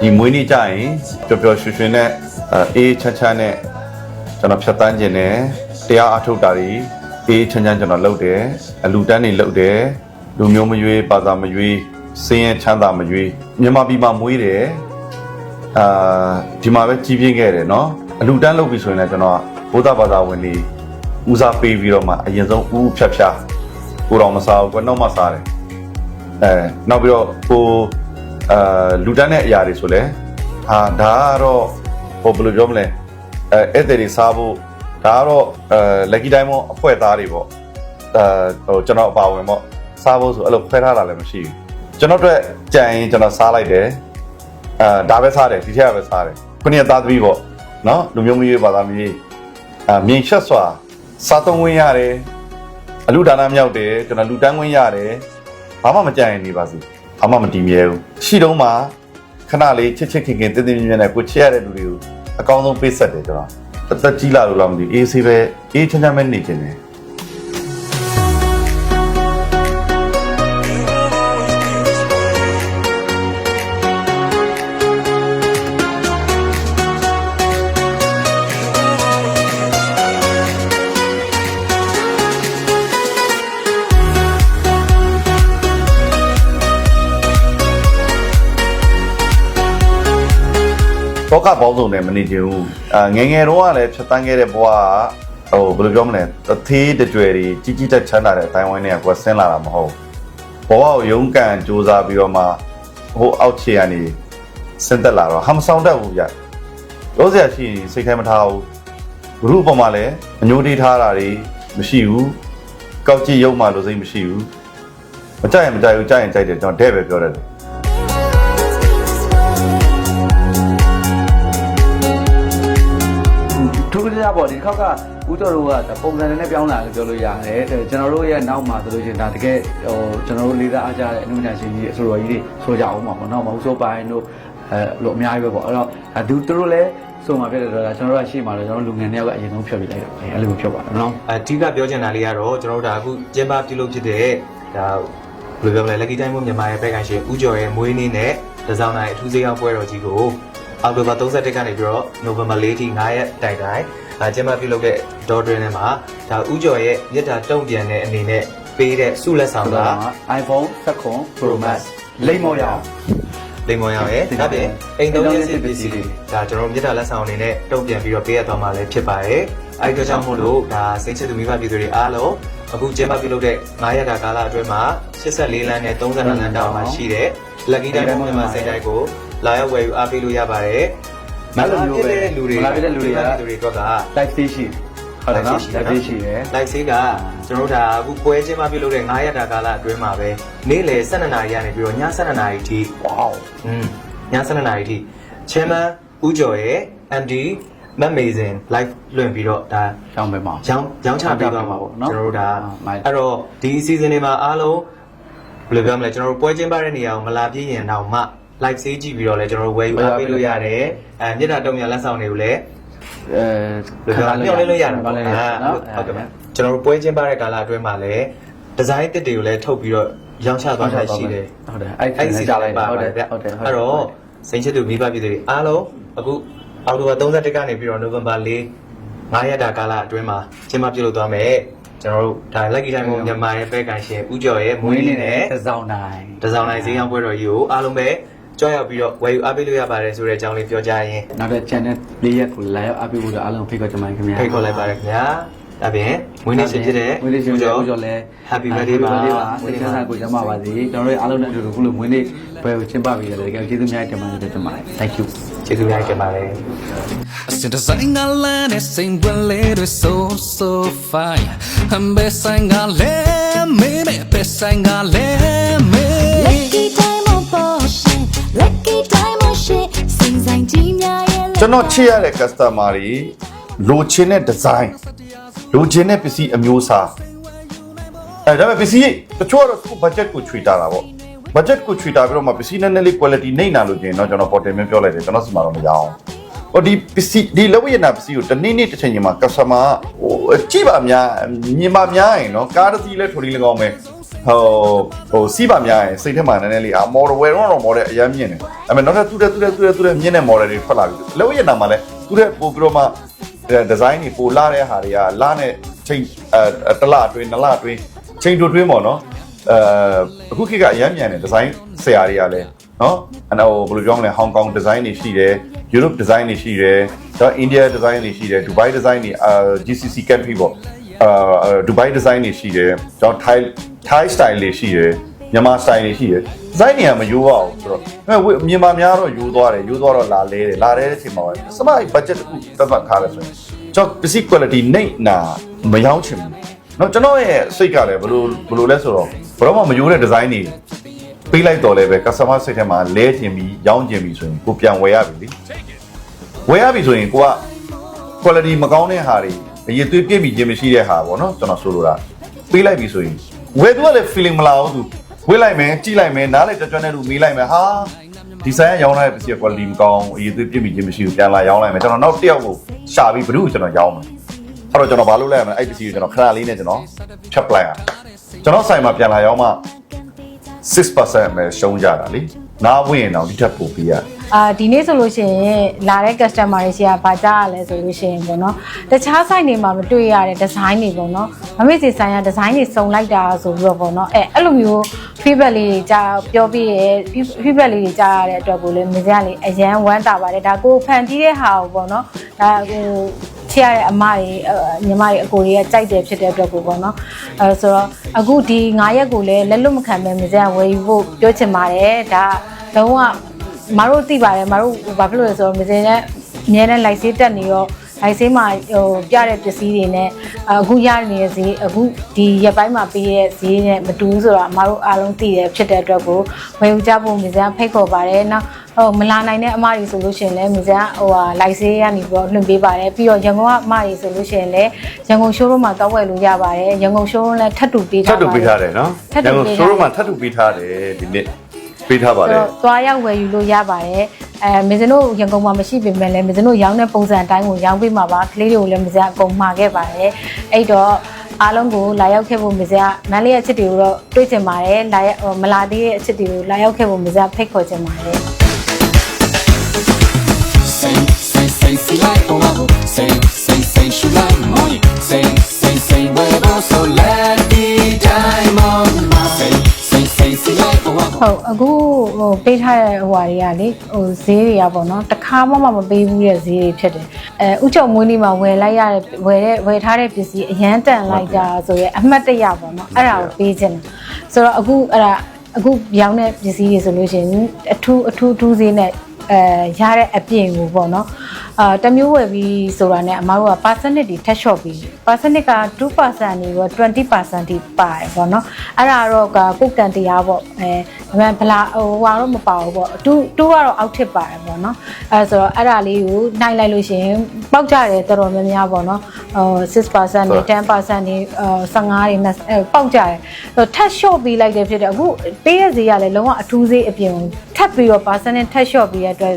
ဒီမွေးနေ့ကြရင်ပျော်ပျော်ရွှင်ရွှင်နဲ့အေးချမ်းချမ်းနဲ့ကျွန်တော်ဖြတ်တန်းခြင်းနဲ့တရားအထုတ်တာတွေအေးချမ်းချမ်းကျွန်တော်လုပ်တယ်အလူတန်းတွေလုပ်တယ်လူမျိုးမရွေးဘာသာမရွေးစင်းရဲချမ်းသာမရွေးမြန်မာပြည်မှာမွေးတယ်အာဒီမှာပဲကြီးပြင်းခဲ့တယ်နော်အလူတန်းလုပ်ပြီဆိုရင်လည်းကျွန်တော်ဘုဒ္ဓဘာသာဝင်တွေဦးစားပေးပြီးတော့မှအရင်ဆုံးဥဥဖြတ်ဖြတ် ကိုတော်မစားဘူးကွနောက်မှစားတယ်အဲနောက်ပြီးတော့ကိုအာလူတန်းတဲ့အရာတွေဆိုလဲဟာဒါကတော့ဟိုဘယ်လိုပြောမလဲအဲအဲ့တဲ့တွေစားဖို့ဒါကတော့အဲ lucky diamond အဖွဲသားတွေပေါ့အဲဟိုကျွန်တော်အပါဝင်ပေါ့စားဖို့ဆိုအဲ့လိုခွဲထားတာလည်းမရှိဘူးကျွန်တော်တို့ကြံရင်ကျွန်တော်စားလိုက်တယ်အဲဒါပဲစားတယ်ဒီထက်ကပဲစားတယ်ခုနှစ်သားသမီးပေါ့နော်လူမျိုးမျိုးဘာသာမျိုးအာမြင်ချက်စွာစားသုံးဝင်ရတယ် အလူဒါနမြောက်တယ်ကျွန်တော်လူတန်းဝင်ရတယ်ဘာမှမကြံရင်နေပါစေဘာမှမတည်မြဲဘူးရှိတုံးမှာခဏလေးချစ်ချစ်ခင်ခင်တင်းတင်းမြဲမြဲနဲ့ကိုချစ်ရတဲ့လူတွေကိုအကောင်းဆုံးပေးဆက်တယ်ကျွန်တော်အသက်ကြီးလာလို့လားမသိဘူးအေးဆေးပဲအေးချမ်းချမ်းပဲနေခြင်းတယ် တော့ကပေါင်းစုံနဲ့မနေချင်ဘူးအာငယ်ငယ်တော့ကလည်းဖြတ်တန်းခဲ့တဲ့ဘဝကဟိုဘယ်လိုပြောမလဲတသေးတကြွယ်တွေကြီးကြီးတက်ချမ်းသာတဲ့အတိုင်းဝိုင်းတွေကကိုယ်ဆင်းလာတာမဟုတ်ဘူးဘဝကိုရုန်းကန်စူးစမ်းပြီးတော့မှဟိုအောက်ခြေကနေဆင်းသက်လာတော့ဟာမဆောင်တတ်ဘူးဗျလို့ဆရာရှိရင်စိတ်ထဲမထားဘူးဘုရုပေါ်မှာလည်းအညိုတေးထားတာတွေမရှိဘူးကောက်ကြည့်ရုံမှလို့စိတ်မရှိဘူးမကြိုက်ရင်မကြိုက်ဘူးကြိုက်ရင်ကြိုက်တယ်ကျွန်တော်တဲ့ပဲပြောတယ် ထူးခြားပေါ့ဒီတစ်ခေါက်ကဦးတော်တို့ကပုံစံနဲ့ပြောင်းလာလို့ပြောလို့ရတယ်တဲ့ကျွန်တော်တို့ရဲ့နောက်မှာဆိုလို့ရှိရင်ဒါတကယ်ဟိုကျွန်တော်တို့လေးစားအားကြတဲ့အနုညာရှင်ကြီးအဆိုတော်ကြီးတွေဆိုကြအောင်ပါပေါ့နော်မဟုတ်ဆိုပိုင်းတို့အဲလို့အများကြီးပဲပေါ့အဲ့တော့ဒါသူတို့လည်းဆိုမှဖြစ်တဲ့တော့ကျွန်တော်တို့ကရှေ့မှာတော့ကျွန်တော်လူငယ်တယောက်ကအရင်ဆုံးဖြတ်ပြလိုက်တော့အဲ့လိုဖြတ်ပါတယ်နော်အဓိကပြောချင်တာလေးကတော့ကျွန်တော်တို့ဒါအခုကျင်းပပြုလုပ်ဖြစ်တဲ့ဒါဘယ်လိုပြောမလဲ lucky time မို့မြန်မာရဲ့ဘက်ကန်ရှင်ဦးကျော်ရဲ့မွေးနေ့နဲ့တစောင်းနိုင်အထူးစေးအောင်ပွဲတော်ကြီးကို အောက်တိုဘာ31ကနေပြီးတော့ November 4ထိ9ရက်တိုင်တိုင်အဲကျင်းပပြုလုပ်တဲ့ဒေါ်တွင်ထဲမှာဒါဦးကျော်ရဲ့မြစ်တာတုံ့ပြန်တဲ့အနေနဲ့ပေးတဲ့ဆုလက်ဆောင်က iPhone 7 Pro Max လိမ့်မော်ရအောင်လိမ္မော်ရောင်ရဲ့ဒါပြင်အိမ်သုံးရစစ်ပစ္စည်းတွေဒါကျွန်တော်တို့မြစ်တာလက်ဆောင်အနေနဲ့တုံ့ပြန်ပြီးတော့ပေးရသွားမှာလည်းဖြစ်ပါတယ်အဲဒီတော့ကြောင့်မို့လို့ဒါစိတ်ချစ်သူမိဘပြည်သူတွေအားလုံးအခုကျင်းပပြုလုပ်တဲ့9ရက်တာကာလအတွင်းမှာ84လမ်းနဲ့32လမ်းတောင်မှာရှိတဲ့ Lucky Diamond မြန်မာစိတ်တိုင်းကို လာရောက်ဝယ်ယူအားပေးလို့ရပါတယ်လူတွေမလာပြတဲ့လူတွေကလူတွေအတွက်က live station ဟုတ်တယ်နော် live station ရယ်လိုက်ဆေးကကျွန်တော်တို့ဒါအခုပွဲချင်းမှပြုလုပ်တဲ့9ရက်တာကာလအတွင်းမှာပဲနေ့လယ်12နာရီကနေပြီးတော့ည7နာရီထိ wow อืมည7နာရီထိ chairman ဦးကျော်ရဲ့ MD မတ်မေဇင် live လွှင့်ပြီးတော့ဒါကျောင်းပဲမှာရောင်းရောင်းချပေးသွားမှာပေါ့နော်ကျွန်တော်တို့ဒါမိုက်အဲ့တော့ဒီ season တွေမှာအားလုံးဘယ်လိုပြောမလဲကျွန်တော်တို့ပွဲချင်းပါတဲ့နေရာကိုမလာပြည့်ရင်တော့မှ live ဆေးကြည့်ပြီးတော့လည်းကျွန်တော်တို့ဝယ်ယူအားပေးလို့ရတယ်အဲမြေတားတုံညာလက်ဆောင်တွေကိုလည်းအဲဘယ်လိုပြောလဲလို့ရတယ်ဘာပေါ့လဲနော်နော်ဟုတ်ကဲ့ပါကျွန်တော်တို့ပွဲချင်းပါတဲ့ကာလအတွင်းမှာလည်းဒီဇိုင်းတစ်တွေကိုလည်းထုတ်ပြီးတော့ရောင်းချသွားတာရှိတယ်ဟုတ်တယ်အဲ့အဲ့ဒီစီကြလိုက်ပါဟုတ်တယ်ဗျဟုတ်တယ်အဲ့တော့စိန်ချစ်သူမိဘပြည်သူတွေအားလုံးအခုအောက်တိုဘာ31ကနေပြီးတော့နိုဝင်ဘာ4 9ရက်တာကာလအတွင်းမှာကျင်းပပြုလုပ်သွားမယ်ကျွန်တော်တို့ဒါ lucky time ကိုမြန်မာရဲ့ပဲကန်ရှင်ဦးကျော်ရဲ့မွေးနေ့နဲ့တစ်စောင်းတိုင်းတစောင်းနိုင်ဈေးရောင်းပွဲတော်ကြီးကိုအားလုံးပဲ ကြွရောက်ပြီးတော့ဝယ်ယူအားပေးလို့ရပါတယ်ဆိုတဲ့အကြောင်းလေးပြောကြရင်နောက်တဲ့ channel လေးရက်ကို live အပ်ပြီးလို့အားလုံးဖိတ်ခေါ်ကြပါခင်ဗျာဖိတ်ခေါ်လိုက်ပါတယ်ခင်ဗျာဒါပြင်မွေးနေ့ရှင်ဖြစ်တဲ့မွေးနေ့ရှင်ဖြစ်တဲ့ဦးကျော်လည်း Happy birthday ပါစိတ်ချမ်းသာကိုကျမ်းပါပါစေကျွန်တော်တို့အားလုံးနဲ့အတူတူခုလိုမွေးနေ့ပွဲကိုကျင်းပပေးရတယ်တကယ်ကျေးဇူးများတင်ပါတယ်တင်ပါတယ် thank you ကျေးဇူးများတင်ပါတယ်အစင်တဆိုင်ကလည်းနဲ့စိန်ပွင့်လေးတွေ so so fine ဟမ်ဘဲဆိုင်ကလည်းမေးမေးပဲဆိုင်ကလည်းမေး Lucky time on Porsche Lucky time on shit စိန်ဆိုင်ကြီးများရဲ့ကျွန်တော်ချစ်ရတဲ့ customer တွေလိုချင်တဲ့ design လိုချင်တဲ့ပစ္စည်းအမျိုးအစားအဲဒါပေမဲ့ပစ္စည်းတချို့ကတော့သူ့ budget ကိုချွေတာတာပေါ့ budget ကိုချွေတာပြီးတော့မှပစ္စည်းနည်းနည်းလေး quality နှိမ့်နာလို့ကျင်တော့ကျွန်တော် portal မင်းပြောလိုက်တယ်ကျွန်တော်စီမှာတော့မရအောင်ဟိုဒီပစ္စည်းဒီလက်ဝိရနာပစ္စည်းကိုတနေ့နေ့တစ်ချိန်ချိန်မှာ customer ဟိုကြည့်ပါများမြင်ပါများရင်နော်ကားတစ်စီးလဲထိုးလေး၎င်းပဲ ဟိုဟိုစီးပါများရင်စိတ်ထဲမှာနည်းနည်းလေးအာ model ဝယ်တော့တော့ model အရင်မြင်တယ်ဒါပေမဲ့နောက်ထပ်သူတဲ့သူတဲ့သူတဲ့သူတဲ့မြင်တဲ့ model တွေထွက်လာပြီလောက်ရနာမှာလဲသူတဲ့ပို့ပြီးတော့မှ design တွေပို့လာတဲ့ဟာတွေကလာနဲ့ချိန်အဲတစ်လအတွင်းနှစ်လအတွင်းချိန်တူတွင်းပေါ့နော်အဲအခုခေတ်ကအရင်မြန်တယ် design ဆရာတွေကလည်းနော်အဲ့တော့ဘယ်လိုပြောမလဲ Hong Kong design တွေရှိတယ် Europe design တွေရှိတယ်တော့ India design တွေရှိတယ် Dubai design တွေအာ GCC country ပေါ့ အာ Dubai design တွေရှိတယ်ကျွန်တော် Thai Thai style တွေရှိတယ်မြန်မာ style တွေရှိတယ် design တွေကမယိုးပါဘူးဆိုတော့အဲဝေမြန်မာများတော့ယိုးသွားတယ်ယိုးသွားတော့လာလဲတယ်လာလဲတဲ့အချိန်မှာပဲစမ budget တစ်ခုသတ်မှတ်ထားတယ်ဆိုရင်ကျွန်တော်ပစ္စည်း quality နှိမ့်နာမရောင်းချင်ဘူးเนาะကျွန်တော်ရဲ့စိတ်ကလည်းဘယ်လိုဘယ်လိုလဲဆိုတော့ဘယ်တော့မှမယိုးတဲ့ design တွေပေးလိုက်တော့လည်းပဲ customer စိတ်ထဲမှာလဲချင်ပြီးရောင်းချင်ပြီးဆိုရင်ကိုပြန်ဝယ်ရပြီလေဝယ်ရပြီဆိုရင်ကိုက quality မကောင်းတဲ့ဟာတွေ အရေးသွေးပြည့်မိခြင်းမရှိတဲ့ဟာပေါ့နော်ကျွန်တော်ဆိုလိုတာပေးလိုက်ပြီဆိုရင်ဝယ်သူကလည်း feeling မလာဘူးသူဝေးလိုက်မယ်ကြည့်လိုက်မယ်နားလိုက်ကြွကြွနဲ့လူမေးလိုက်မယ်ဟာဒီဆိုင်ကရောင်းလိုက်တဲ့ပစ္စည်း quality မကောင်းအရေးသွေးပြည့်မိခြင်းမရှိဘူးပြန်လာရောင်းလိုက်မယ်ကျွန်တော်နောက်တစ်ယောက်ကိုရှာပြီးဘယ်သူ့ကိုကျွန်တော်ရောင်းမယ်အဲ့တော့ကျွန်တော်ဘာလုပ်လိုက်ရမလဲအဲ့ပစ္စည်းကိုကျွန်တော်ခဏလေးနဲ့ကျွန်တော်ဖြတ်ပလိုက်ရကျွန်တော်ဆိုင်မှာပြန်လာရောင်းမှ6%ပဲရှုံးကြတာလीနားဝင်ရင်တော့ဒီထက်ပိုပေးရတယ် အာဒီနေ့ဆိုလို့ရှိရင်လာတဲ့ customer တွေရှိရဘာကြားရလဲဆိုလို့ရှိရင်ပေါ့နော်တခြား site တွေမှာမတွေ့ရတဲ့ design တွေပေါ့နော်မမေ့စီဆိုင်ရ design တွေစုံလိုက်တာဆိုပြီးတော့ပေါ့နော်အဲအဲ့လိုမျိုး feedback လေးတွေကြားပြောပြီးရ feedback လေးတွေကြားရတဲ့အတွက်ကိုလည်းမြင်ရလေအရန်ဝမ်းတာပါတယ်ဒါကိုဖန်တီးတဲ့ဟာကိုပေါ့နော်ဒါဟိုချရတဲ့အမတွေညီမတွေအကိုတွေကကြိုက်တယ်ဖြစ်တဲ့အတွက်ကိုပေါ့နော်အဲဆိုတော့အခုဒီ9ရက်ကိုလည်းလက်လွတ်မခံပဲမြင်ရဝယ်ယူဖို့ပြောချင်ပါတယ်ဒါလုံးဝ မတို့သိပါတယ်မတို့ဘာဖြစ်လို့လဲဆိုတော့မစင်နဲ့အများနဲ့လိုက်ဆေးတက်နေတော့လိုက်ဆေးမှာဟိုပြတဲ့ပစ္စည်းတွေနဲ့အခုရနေတဲ့ဈေးအခုဒီရက်ပိုင်းမှာပေးတဲ့ဈေးနဲ့မတူဘူးဆိုတော့မတို့အားလုံးသိတယ်ဖြစ်တဲ့အတွက်ကိုဝယ်ယူကြဖို့မစင်ဖိတ်ခေါ်ပါတယ်နောက်ဟိုမလာနိုင်တဲ့အမတွေဆိုလို့ရှိရင်လည်းမစင်ဟိုဟာလိုက်ဆေးကနေပြီးတော့လွှင့်ပေးပါတယ်ပြီးတော့ရန်ကုန်ကအမတွေဆိုလို့ရှိရင်လည်းရန်ကုန် showroom မှာတောက်ဝယ်လို့ရပါတယ်ရန်ကုန် showroom လည်းထပ်တူပေးထထားပ်တူပေးထားတယ်နော်ထပ်တူပေးထားတယ် showroom မှာထပ်တူပေးထားတယ်ဒီနေ့ ပေးထားပါတယ်တော့သွားရောက်ဝယ်ယူလို့ရပါတယ်အဲမင်းစင်တို့ရန်ကုန်မှာမရှိပေမဲ့လည်းမင်းစင်တို့ရောင်းတဲ့ပုံစံအတိုင်းကိုရောင်းပေးမှာပါကလေးတွေကိုလည်းမင်းစင်အကုန်မှာခဲ့ပါတယ်အဲ့တော့အားလုံးကိုလာရောက်ခဲ့ဖို့မင်းစင်ကမန်လေးရဲ့အချစ်တွေကိုတော့တွေးချင်ပါတယ်လာရောက်ဟိုမလာသေးတဲ့အချစ်တွေကိုလာရောက်ခဲ့ဖို့မင်းစင်ကဖိတ်ခေါ်ချင်ပါတယ် Say, say, say, say like oh oh. Say, say, say, ဟုတ်အခုဟိုပေးထားတဲ့ဟိုဟာတွေကလေဟိုဈေးတွေကပေါ့နော်တစ်ခါမှမမပေးဘူးတဲ့ဈေးတွေဖြစ်တယ်အဲဥချုပ်မွေးနေ့မှာဝယ်လိုက်ရတဲ့ဝယ်တဲ့ဝယ်ထားတဲ့ပစ္စည်းအရန်တန်လိုက်တာဆိုရဲအမှတ်တရပေါ့နော်အဲ့ဒါကိုပေးခြင်းတယ်ဆိုတော့အခုအဲ့ဒါအခုရောင်းတဲ့ပစ္စည်းတွေဆိုလို့ရှိရင်အထူးအထူးအထူးဈေးနဲ့ အဲရတဲ့အပြင်ကိုပေါ့နော်အာတစ်မျိုးဝယ်ပြီးဆိုတာနဲ့အမားတို့က percentage တွေထက် short ပြီး percentage က2%နေပြီးတော့20%ထိပါတယ်ပေါ့နော်အဲ့ဒါတော့ကကိုယ်ကန်တရားပေါ့အဲဒါပေမဲ့ဘလာဟိုဟာတော့မပါဘူးပေါ့2 2ကတော့အောက်ထစ်ပါတယ်ပေါ့နော်အဲဆိုတော့အဲ့ဒါလေးကိုနိုင်လိုက်လို့ရှိရင်ပေါက်ကြတယ်တော်တော်များများပေါ့နော်ဟို6%နေ10%နေ15နေအဲပေါက်ကြတယ်ထက် short ပြီးလိုက်တယ်ဖြစ်တယ်အခုပေးရစီကလည်းလုံးဝအထူးဈေးအပြင်ကိုထပ်ပြီးတော့ percentage ထက် short ပြီးရတဲ့အတွက်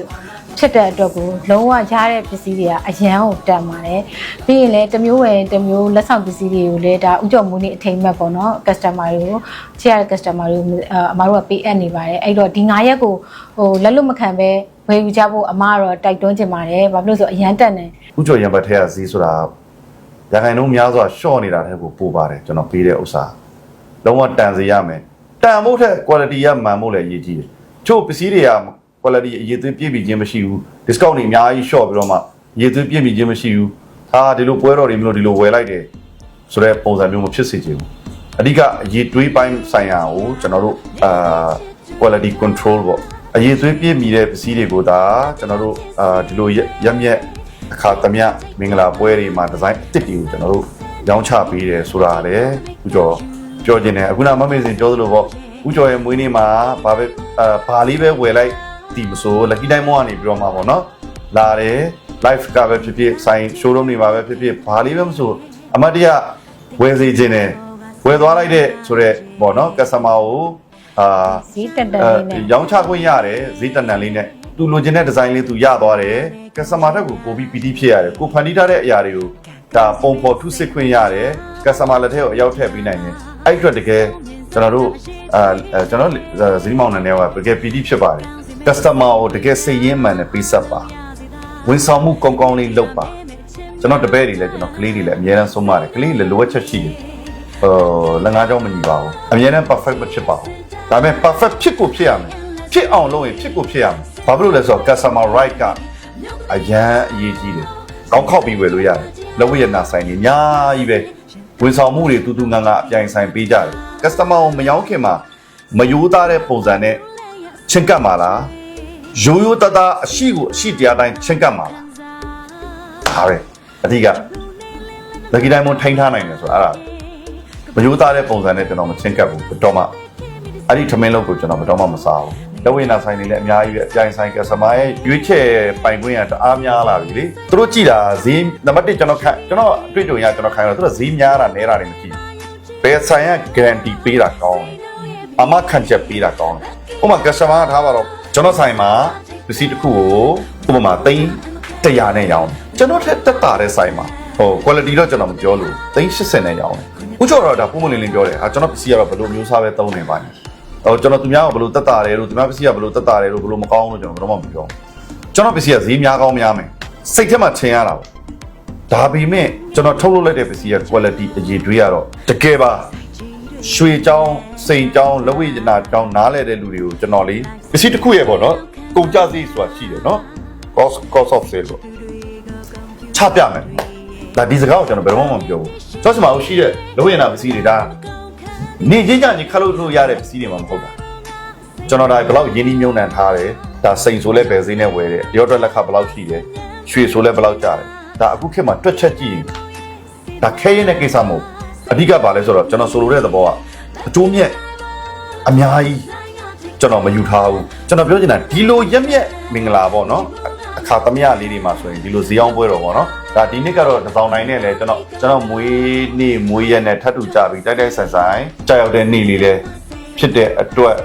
ဖြစ်တဲ့အတွက်ကိုလုံးဝရတဲ့ပစ္စည်းတွေကအရန်ကိုတန်ပါတယ်ပြီးရင်လည်းတစ်မျိုးဝယ်တစ်မျိုးလက်ဆောင်ပစ္စည်းတွေကိုလည်းဒါဥကြော်မူနေအထိမ့်မဲ့ပေါ့နော် customer တွေကိုချရတဲ့ customer တွေကိုအမတို့ကပေးအပ်နေပါတယ်အဲ့တော့ဒီ9ရက်ကိုဟိုလက်လွတ်မခံပဲဝယ်ယူကြဖို့အမကတော့တိုက်တွန်းချင်ပါတယ်ဘာဖြစ်လို့လဲဆိုအရန်တက်နေဥကျော်ရံပတ်ထဲကဈေးဆိုတာရခိုင်နှုန်းများစွာရှော့နေတာတဲ့ကိုပို့ပါတယ်ကျွန်တော်ပေးတဲ့ဥစ္စာလုံးဝတန်စေရမယ်တန်ဖို့ထက် quality ကမှန်ဖို့လည်းအရေးကြီးတယ်ချို့ပစ္စည်းတွေက quality အရေးသွေးပြည့်ပြီးခြင်းမရှိဘူး discount တွေအများကြီး short ပြီးတော့မှအရေးသွေးပြည့်ပြီးခြင်းမရှိဘူးဟာဒီလိုပွဲတော်တွေမျိုးဒီလိုဝယ်လိုက်တယ်ဆိုတဲ့ပုံစံမျိုးမဖြစ်စေချင်ဘူးအဓိကအရေးသွေးပိုင်းဆိုင်ရာကိုကျွန်တော်တို့အာ quality control ပေါ့အရေးသွေးပြည့်မီတဲ့ပစ္စည်းတွေကိုဒါကျွန်တော်တို့အာဒီလိုရက်မြက်အခါသမယမင်္ဂလာပွဲတွေမှာဒီဇိုင်းအစ်စ်တွေကိုကျွန်တော်တို့ရောင်းချပေးတယ်ဆိုတာလည်းဥကျော်ပြောခြင်းတယ်အခုနမမေ့စင်ပြောသလိုပေါ့ဥကျော်ရဲ့မွေးနေ့မှာဘာပဲအာဘာလေးပဲဝယ်လိုက် ဒီမဆို lucky time မောကနေပြောမှာပေါ့နော်လာတယ် live ကပဲဖြစ်ဖြစ်ဆိုင် showroom တွေမှာပဲဖြစ်ဖြစ်ဘာလေးပဲမဆိုအမတ်တရဝယ်စေခြင်းတယ်ဝယ်သွားလိုက်တဲ့ဆိုတော့ပေါ့နော် customer ကိုအာဈေးတက်တက်လေးနဲ့အဲရောင်းချခွင့်ရတယ်ဈေးတန်တန်လေးနဲ့သူလိုချင်တဲ့ဒီဇိုင်းလေးသူရသွားတယ်ကစတမာတက်ကိုပို့ပြီးပီတိဖြစ်ရတယ်ကိုဖန်တီးထားတဲ့အရာတွေကိုဒါပုံဖော်ထုစစ်ခွင့်ရတယ်ကစတမာလက်ထဲကိုအရောက်ထည့်ပေးနိုင်တယ်အဲ့အတွက်တကယ်ကျွန်တော်တို့အာအဲကျွန်တော်ဇီးမောင်နယ်နဲ့ကတကယ်ပီတိဖြစ်ပါတယ် customer ကိုတကယ်စိတ်ရင်းမှန်နဲ့ပေးဆက်ပါဝန်ဆောင်မှုကောင်းကောင်းလေးလုပ်ပါကျွန်တော်တပည့်တွေလည်းကျွန်တော်ကလေးတွေလည်းအများအားဆုံးပါတယ်ကလေးတွေလည်းလိုအပ်ချက်ရှိတယ်ဟိုလက်ငါးကြောင်းမညီပါဘူးအများအား perfect မဖြစ်ပါဘူးဒါပေမဲ့ perfect ဖြစ်ကိုဖြစ်ရမယ်ဖြစ်အောင်လုပ်ရင်ဖြစ်ကိုဖြစ်ရမယ်ဘာဖြစ်လို့လဲဆိုတော့ customer right ကအရန်အရေးကြီးတယ်ကောင်းခောက်ပြီးဝယ်လို့ရတယ်လက်ဝတ်ရနာဆိုင်ကြီးအများကြီးပဲဝန်ဆောင်မှုတွေတူတူငန်းငန်းအပြိုင်ဆိုင်ပေးကြတယ် customer ကိုမရောက်ခင်မှာမယိုးသားတဲ့ပုံစံနဲ့ ချင်းကပ်ပါလားရိုးရိုးသားသားအရှိကိုအရှိတရားတိုင်းချင်းကပ်ပါလားဒါပဲအဓိကလက်ကြီးတိုင်းမထိန်းထားနိုင်တယ်ဆိုတော့အဲ့ဒါမယိုးသားတဲ့ပုံစံနဲ့ကျွန်တော်မချင်းကပ်ဘူးဘယ်တော့မှအဲ့ဒီထမင်းလုပ်ကိုကျွန်တော်ဘယ်တော့မှမစားဘူးလက်ဝိနာဆိုင်တွေလည်းအများကြီးပဲအပြိုင်ဆိုင်ကစမားရဲ့ရွေးချယ်ပိုင်ခွင့်ကတအားများလာပြီလေသူတို့ကြည်တာဈေးနံပါတ်1ကျွန်တော်ခန့်ကျွန်တော်အတွေ့အကြုံရကျွန်တော်ခိုင်းတော့သူတို့ဈေးများတာနဲတာတွေမရှိဘူးဘယ်ဆိုင်က guarantee ပေးတာကောင်းတယ် အမခံချက်ပေးတာကောင်းတယ်ဥပမာ customer ထားပါတော့ကျွန်တော်ဆိုင်မှာပစ္စည်းတစ်ခုကိုဥပမာသိန်း100နဲ့ရောင်းတယ်ကျွန်တော်ထက်တက်တာတဲ့ဆိုင်မှာဟို quality တော့ကျွန်တော်မပြောလို့သိန်း80နဲ့ရောင်းတယ်ဥကျော်တော့ဒါပုံမလင်းလင်းပြောတယ်ဟာကျွန်တော်ပစ္စည်းကတော့ဘယ်လိုမျိုးစားပဲသုံးနေပါ့ဟိုကျွန်တော်သူများကဘယ်လိုတက်တာတယ်လို့သူများပစ္စည်းကဘယ်လိုတက်တာတယ်လို့ဘယ်လိုမကောင်းလို့ကျွန်တော်တော့မပြောကျွန်တော်ပစ္စည်းကဈေးများကောင်းများမယ်စိတ်ထဲမှာထင်ရတာပေါ့ဒါပေမဲ့ကျွန်တော်ထုတ်လုပ်လိုက်တဲ့ပစ္စည်းရဲ့ quality အရေးတွေးရတော့တကယ်ပါ ရွှေချောင်းစိန်ချောင်းလက်ဝိညာချောင်းနားလဲတဲ့လူတွေကိုကျွန်တော်လေးပစ္စည်းတစ်ခုရဲ့ပေါ့နော်ကုန်ကြစည်ဆိုတာရှိတယ်နော် cost cost of sale လို့ချပြမယ်ဒါဒီစကားကိုကျွန်တော်ဘယ်တော့မှမပြောဘူးကျွန်တော်စမှာရှိတဲ့လက်ဝိညာပစ္စည်းတွေဒါနေချင်းကြညခတ်လို့လို့ရတဲ့ပစ္စည်းတွေမှမဟုတ်တာကျွန်တော်ဒါဘယ်လောက်ရင်းနှီးမြုံနှံထားတယ်ဒါစိန်ဆိုလဲဘယ်ဈေးနဲ့ဝယ်တယ်ရောအတွက်လက်ခဘယ်လောက်ရှိတယ်ရွှေဆိုလဲဘယ်လောက်ကျတယ်ဒါအခုခေတ်မှာတွက်ချက်ကြည့်ရင်ဒါခဲရင်တဲ့ကိစ္စမဟုတ် အဓိကပါလဲဆိုတော့ကျွန်တော်ဆိုလိုတဲ့သဘောကအကျိုးမြတ်အများကြီးကျွန်တော်မယူထားဘူးကျွန်တော်ပြောချင်တာဒီလိုရက်မြက်မင်္ဂလာပေါ့နော်အခါသမယလေးတွေမှာဆိုရင်ဒီလိုဈေးအောင်ပွဲတော်ပေါ့နော်ဒါဒီနှစ်ကတော့တစ်ဆောင်တိုင်းနဲ့လဲကျွန်တော်ကျွန်တော်မွေးနေ့မွေးရက်နဲ့ထပ်တူကြပြီးတိုက်တိုက်ဆိုင်ဆိုင်ကြာရောက်တဲ့နေ့လေးလဲဖြစ်တဲ့အတွက်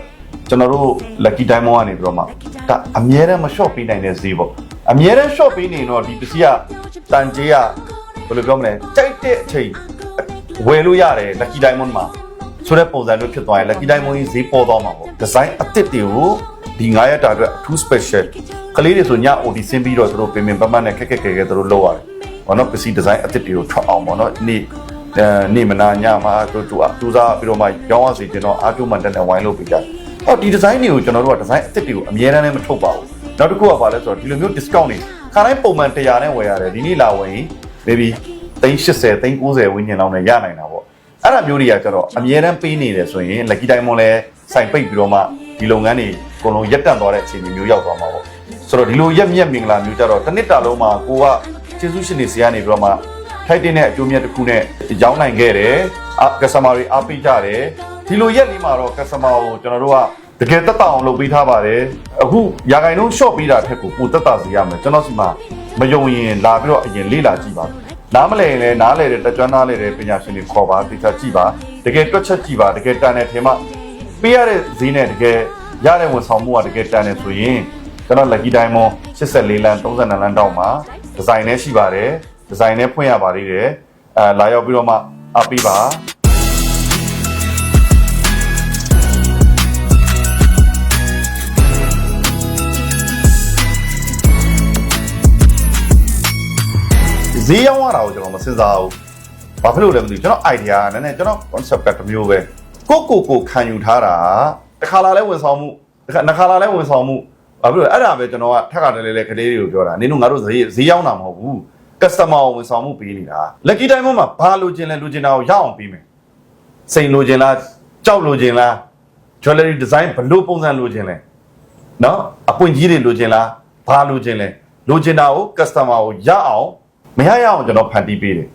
ကျွန်တော်တို့ lucky diamond ကနေပြီးတော့မှဒါအမြဲတမ်းမ short ပေးနိုင်တဲ့ဈေးပေါ့အမြဲတမ်း short ပေးနေရင်တော့ဒီပစ္စည်းကတန်ကြေးကဘယ်လိုပြောမလဲကြိုက်တဲ့အချိန် ဝယ်လို့ရတယ် lucky diamond မှာဆိုတဲ့ပုံစံမျိုးဖြစ်သွားရင် lucky diamond ကြီးဈေးပေါ်သွားမှာပေါ့ဒီဇိုင်းအသစ်တွေကိုဒီ9ရက်တာအတွက်အထူး special ကလေးတွေဆိုည OD ဆင်းပြီးတော့သူတို့ပင်ပင်ပတ်ပတ်နဲ့ခက်ခက်ခဲခဲသူတို့လုပ်ရတယ်ဘာလို့ပစ္စည်းဒီဇိုင်းအသစ်တွေကိုထွက်အောင်ပေါ့နော်နေ့အဲနေ့မနာညမှာသူတို့သူစားပြီးတော့မှရောင်းရစီတင်တော့အားကျိုးမှန်တဲ့နဲ့ဝိုင်းလုပ်ပေးကြတယ်ဟောဒီဒီဇိုင်းတွေကိုကျွန်တော်တို့ကဒီဇိုင်းအသစ်တွေကိုအများအားနဲ့မထုတ်ပါဘူးနောက်တစ်ခုကဘာလဲဆိုတော့ဒီလိုမျိုး discount တွေခါတိုင်းပုံမှန်100နဲ့ဝယ်ရတယ်ဒီနေ့လာဝယ်ရင် maybe 380 390ဝန်းကျင်လောက်နဲ့ရနိုင်တာပေါ့အဲ့ဒါမျိုးတွေကကျတော့အမြဲတမ်းပေးနေတယ်ဆိုရင် lucky diamond လဲစိုင်ပိတ်ပြီးတော့မှဒီလုပ်ငန်းတွေအကုန်လုံးရက်တန့်သွားတဲ့အခြေအနေမျိုးရောက်သွားမှာပေါ့ဆိုတော့ဒီလိုရက်မြက်မင်္ဂလာမျိုးကြတော့တစ်နှစ်တာလုံးမှာကိုကကျေးဇူးရှင်တွေစီကနေပြီးတော့မှထိုက်တင်တဲ့အကျိုးမြတ်တစ်ခုနဲ့ရောင်းနိုင်ခဲ့တယ်အကစတမာတွေအားပေးကြတယ်ဒီလိုရက်လေးမှာတော့ကစတမာကိုကျွန်တော်တို့ကတကယ်တက်တာအောင်လုပ်ပေးထားပါတယ်အခုရာဂိုင်နှုန်း short ပေးတာထက်ကိုပိုတက်တာစီရမယ်ကျွန်တော်စီမှာမယုံရင်လာပြီးတော့အရင်လေ့လာကြည့်ပါ နားမလဲရင်လည်းနားလဲတဲ့တကြွနားလဲတဲ့ပညာရှင်တွေခေါ်ပါတေချာကြည့်ပါတကယ်တွက်ချက်ကြည့်ပါတကယ်တန်တဲ့ထင်မှပေးရတဲ့ဈေးနဲ့တကယ်ရတဲ့ဝန်ဆောင်မှုကတကယ်တန်တယ်ဆိုရင်ကျွန်တော် lucky diamond 84လမ်း32လမ်းတောက်မှာဒီဇိုင်နဲ့ရှိပါတယ်ဒီဇိုင်နဲ့ဖွင့်ရပါသေးတယ်အဲလာရောက်ပြီးတော့မှအပေးပါ ဈေးရောက်ရတာကိုကျွန်တော်မစဉ်းစားဘူးဘာဖြစ်လို့လဲမသိဘူးကျွန်တော် idea ကနည်းနည်းကျွန်တော် concept ကတစ်မျိုးပဲကိုကိုကိုခံယူထားတာတစ်ခါလာလဲဝန်ဆောင်မှုတစ်ခါနှစ်ခါလာလဲဝန်ဆောင်မှုဘာဖြစ်လို့လဲအဲ့ဒါပဲကျွန်တော်ကထက်ကတည်းကလေးကလေးတွေကိုပြောတာနင်တို့ငါတို့ဈေးဈေးရောက်တာမဟုတ်ဘူး customer ကိုဝန်ဆောင်မှုပေးနေတာ lucky diamond မှာဘာလိုချင်လဲလိုချင်တာကိုရအောင်ပေးမယ်စိန်လိုချင်လားကြောက်လိုချင်လား jewelry design ဘယ်လိုပုံစံလိုချင်လဲနော်အပွင့်ကြီးတွေလိုချင်လားဘာလိုချင်လဲလိုချင်တာကို customer ကိုရအောင် မရရအောင်ကျွန်တော်ဖန်တီးပေးတယ်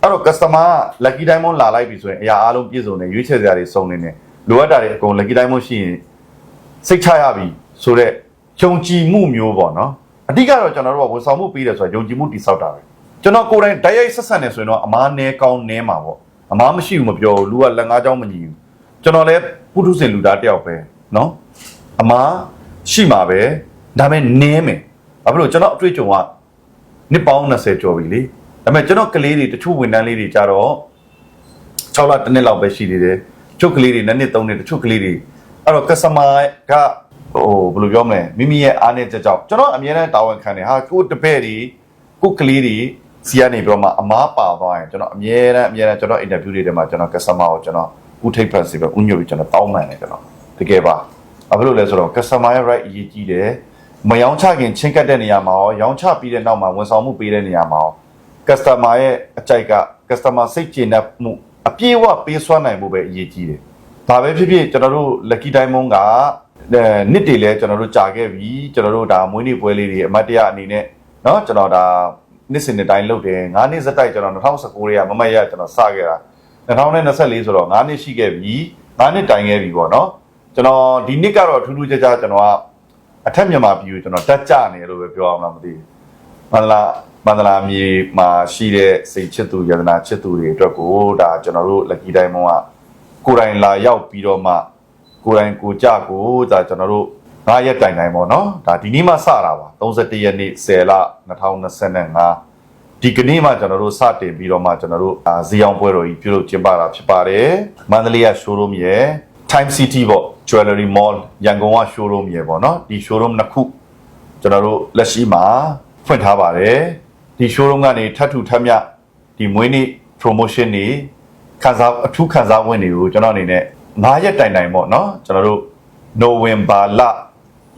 အဲ့တော့ customer က lucky diamond လာလိုက်ပြီဆိုရင်အရာအားလုံးပြည့်စုံတယ်ရွေးချယ်စရာတွေစုံနေတယ်လိုအပ်တာတွေအကုန် lucky diamond ရှိရင်စိတ်ချရပြီဆိုတော့ယုံကြည်မှုမျိုးပေါ့နော်အဓိကတော့ကျွန်တော်တို့ကဝန်ဆောင်မှုပေးတယ်ဆိုတာယုံကြည်မှုတည်ဆောက်တာပဲကျွန်တော်ကိုယ်တိုင်တိုက်ရိုက်ဆက်ဆံနေဆိုရင်တော့အမားနဲကောင်းနဲမှာပေါ့အမားမရှိဘူးမပြောဘူးလူကလက်ငါးချောင်းမညီဘူးကျွန်တော်လည်းပုထုဇဉ်လူသားတယောက်ပဲနော်အမားရှိမှာပဲဒါပေမဲ့နဲမယ်ဘာဖြစ်လို့ကျွန်တော်အတွေ့အကြုံက နှစ်ပေါင်း20ကျော်ပြီလေဒါပေမဲ့ကျွန်တော်ကလေးတွေတချို့ဝန်ထမ်းလေးတွေကြတော့6လတစ်နှစ်လောက်ပဲရှိသေးတယ်ချို့ကလေးတွေနှစ်နှစ်သုံးနှစ်တချို့ကလေးတွေအဲ့တော့ customer ကဟိုဘယ်လိုပြောမလဲမိမိရဲ့အားနဲ့ချက်ကြောင့်ကျွန်တော်အမြဲတမ်းတာဝန်ခံတယ်ဟာကိုယ့်တပည့်တွေကိုယ့်ကလေးတွေစီကနေပြီးတော့မှအမားပါသွားရင်ကျွန်တော်အမြဲတမ်းအမြဲတမ်းကျွန်တော် interview တွေထဲမှာကျွန်တော် customer ကိုကျွန်တော်ဦးထိပ်ဖက်စီပဲဦးညွတ်ပြီးကျွန်တော်တောင်းပန်တယ်ကျွန်တော်တကယ်ပါဘာဖြစ်လို့လဲဆိုတော့ customer ရဲ့ right အရေးကြီးတယ် မယောင်းချခင်ချင်းကပ်တဲ့နေရာမှာရောရောင်းချပြီးတဲ့နောက်မှာဝန်ဆောင်မှုပေးတဲ့နေရာမှာရော customer ရဲ့အကြိုက်က customer စိတ်ကျေနပ်မှုအပြည့်အဝပေးစွမ်းနိုင်ဖို့ပဲအရေးကြီးတယ်။ဒါပဲဖြစ်ဖြစ်ကျွန်တော်တို့ lucky diamond ကအဲနှစ်တွေလဲကျွန်တော်တို့ကြာခဲ့ပြီကျွန်တော်တို့ဒါမွေးနေ့ပွဲလေးတွေအမတ်တရအနေနဲ့เนาะကျွန်တော်ဒါနှစ်စဉ်နှစ်တိုင်းလုပ်တယ်9နှစ်စက်တိုက်ကျွန်တော်2019ရေကမမတ်ရကျွန်တော်စခဲ့တာ2024ဆိုတော့9နှစ်ရှိခဲ့ပြီ9နှစ်တိုင်ခဲ့ပြီပေါ့เนาะကျွန်တော်ဒီနှစ်ကတော့ထူးထူးခြားခြားကျွန်တော်က အထက်မြန်မာပြည်ကိုကျွန်တော်တက်ကြနေလို့ပဲပြောအောင်လားမသိဘူးမန္တလာမန္တလာမြေမှာရှိတဲ့စိတ်ချစ်သူယန္တနာချစ်သူတွေအတွက်ကိုဒါကျွန်တော်တို့ lucky diamond ကကိုယ်တိုင်လာရောက်ပြီးတော့မှကိုယ်တိုင်ကိုကြကိုဒါကျွန်တော်တို့9ရက်တိုင်တိုင်ပေါ့နော်ဒါဒီနေ့မှစတာပါ31ရက်နေ့10လ2025ဒီကနေ့မှကျွန်တော်တို့စတင်ပြီးတော့မှကျွန်တော်တို့အာဇီအောင်ပွဲတော်ကြီးပြုလုပ်ကျင်းပတာဖြစ်ပါတယ်မန္တလေးက showroom ရယ် Time City ပေါ့ Jewelry Mall ရန်ကုန်က showroom ရေပေါ့နော်ဒီ showroom နှစ်ခုကျွန်တော်တို့လက်ရှိမှာဖွင့်ထားပါတယ်ဒီ showroom ကနေထပ်ထူထပ်မြဒီမွေးနေ့ promotion တွေခံစားအထူးခံစားဝင်တွေကိုကျွန်တော်အနေနဲ့9ရက်တိုင်တိုင်ပေါ့နော်ကျွန်တော်တို့ November လ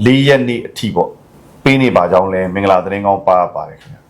4ရက်နေ့အထိပေါ့ပေးနေပါကြောင်းလဲမင်္ဂလာသတင်းကောင်းပါပါတယ်ခင်ဗျာ